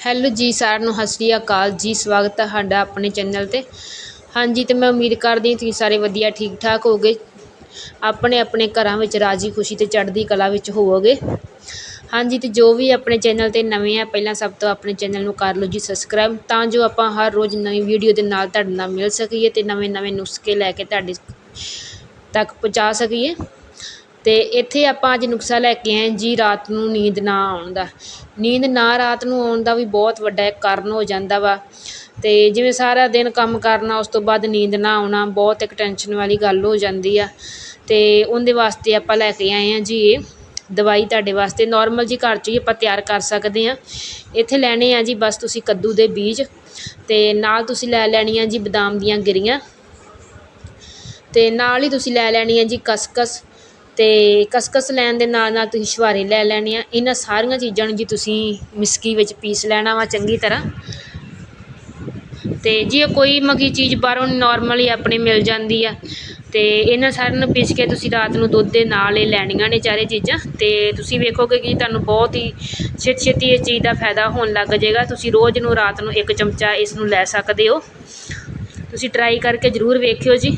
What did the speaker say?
Hello ਜੀ ਸਾਰਿਆਂ ਨੂੰ, ਸਤਿ ਸ਼੍ਰੀ ਅਕਾਲ ਜੀ, ਸਵਾਗਤ ਹੈ ਤੁਹਾਡਾ ਆਪਣੇ ਚੈਨਲ 'ਤੇ। ਹਾਂਜੀ ਤੇ ਮੈਂ ਉਮੀਦ ਕਰਦੀ ਹਾਂ ਤੁਸੀਂ ਸਾਰੇ ਵਧੀਆ, ਠੀਕ ਠਾਕ ਹੋਗੇ ਆਪਣੇ ਆਪਣੇ ਘਰਾਂ ਵਿੱਚ ਰਾਜੀ ਖੁਸ਼ੀ ਤੇ ਚੜ੍ਹਦੀ ਕਲਾ ਵਿੱਚ ਹੋਵੋਗੇ। ਹਾਂਜੀ ਤੇ ਜੋ ਵੀ ਆਪਣੇ ਚੈਨਲ ਤੇ ਨਵੇਂ ਆ, ਪਹਿਲਾਂ ਸਭ ਤੋਂ ਆਪਣੇ ਚੈਨਲ ਨੂੰ ਕਰ ਲਓ ਜੀ ਸਬਸਕ੍ਰਾਈਬ, ਤਾਂ ਜੋ ਆਪਾਂ ਹਰ ਰੋਜ਼ ਨਵੀਂ ਵੀਡੀਓ ਦੇ ਨਾਲ ਤੁਹਾਡੇ ਨਾਲ ਮਿਲ ਸਕੀਏ ਤੇ ਨਵੇਂ ਨਵੇਂ ਨੁਸਖੇ ਲੈ ਕੇ ਤੁਹਾਡੇ ਤੱਕ ਪਹੁੰਚਾ ਸਕੀਏ। ਅਤੇ ਇੱਥੇ ਆਪਾਂ ਅੱਜ ਨੁਸਖਾ ਲੈ ਕੇ ਆਏ ਜੀ, ਰਾਤ ਨੂੰ ਨੀਂਦ ਨਾ ਆਉਣ ਦਾ। ਨੀਂਦ ਨਾ, ਰਾਤ ਨੂੰ ਆਉਣ ਦਾ ਵੀ ਬਹੁਤ ਵੱਡਾ ਇੱਕ ਕਾਰਨ ਹੋ ਜਾਂਦਾ ਵਾ। ਅਤੇ ਜਿਵੇਂ ਸਾਰਾ ਦਿਨ ਕੰਮ ਕਰਨਾ, ਉਸ ਤੋਂ ਬਾਅਦ ਨੀਂਦ ਨਾ ਆਉਣਾ, ਬਹੁਤ ਇੱਕ ਟੈਨਸ਼ਨ ਵਾਲੀ ਗੱਲ ਹੋ ਜਾਂਦੀ ਆ। ਅਤੇ ਉਹਦੇ ਵਾਸਤੇ ਆਪਾਂ ਲੈ ਕੇ ਆਏ ਹਾਂ ਜੀ ਇਹ ਦਵਾਈ ਤੁਹਾਡੇ ਵਾਸਤੇ। ਨੋਰਮਲ ਜੀ ਘਰ 'ਚ ਹੀ ਆਪਾਂ ਤਿਆਰ ਕਰ ਸਕਦੇ ਹਾਂ। ਇੱਥੇ ਲੈਣੇ ਆ ਜੀ ਬਸ ਤੁਸੀਂ ਕੱਦੂ ਦੇ ਬੀਜ ਅਤੇ ਨਾਲ ਤੁਸੀਂ ਲੈ ਲੈਣੀਆਂ ਜੀ ਬਦਾਮ ਦੀਆਂ ਗਿਰੀਆਂ। ਅਤੇ ਨਾਲ ਹੀ ਤੁਸੀਂ ਲੈ ਲੈਣੀ ਹੈ ਜੀ ਕਸਕਸ। ਅਤੇ ਕਸਕਸ ਲੈਣ ਦੇ ਨਾਲ ਨਾਲ ਤੁਸੀਂ ਛੁਹਾਰੇ ਲੈ ਲੈਣੇ ਆ। ਇਹਨਾਂ ਸਾਰੀਆਂ ਚੀਜ਼ਾਂ ਨੂੰ ਜੀ ਤੁਸੀਂ ਮਿਸਕੀ ਵਿੱਚ ਪੀਸ ਲੈਣਾ ਵਾ ਚੰਗੀ ਤਰ੍ਹਾਂ। ਅਤੇ ਜੇ ਕੋਈ ਮਗੀ ਚੀਜ਼ ਬਾਹਰੋਂ ਨਾਰਮਲੀ ਆਪਣੇ ਮਿਲ ਜਾਂਦੀ ਆ ਅਤੇ ਇਹਨਾਂ ਸਾਰਿਆਂ ਨੂੰ ਪੀਸ ਕੇ ਤੁਸੀਂ ਰਾਤ ਨੂੰ ਦੁੱਧ ਦੇ ਨਾਲ ਇਹ ਲੈਣੀਆਂ ਨੇ ਚਾਰੇ ਚੀਜ਼ਾਂ। ਅਤੇ ਤੁਸੀਂ ਵੇਖੋਗੇ ਕਿ ਤੁਹਾਨੂੰ ਬਹੁਤ ਹੀ ਛੇਤੀ ਛੇਤੀ ਇਸ ਚੀਜ਼ ਦਾ ਫਾਇਦਾ ਹੋਣ ਲੱਗ ਜਾਏਗਾ। ਤੁਸੀਂ ਰੋਜ਼ ਨੂੰ ਰਾਤ ਨੂੰ ਇੱਕ ਚਮਚਾ ਇਸ ਨੂੰ ਲੈ ਸਕਦੇ ਹੋ। ਤੁਸੀਂ ਟਰਾਈ ਕਰਕੇ ਜ਼ਰੂਰ ਵੇਖਿਓ ਜੀ।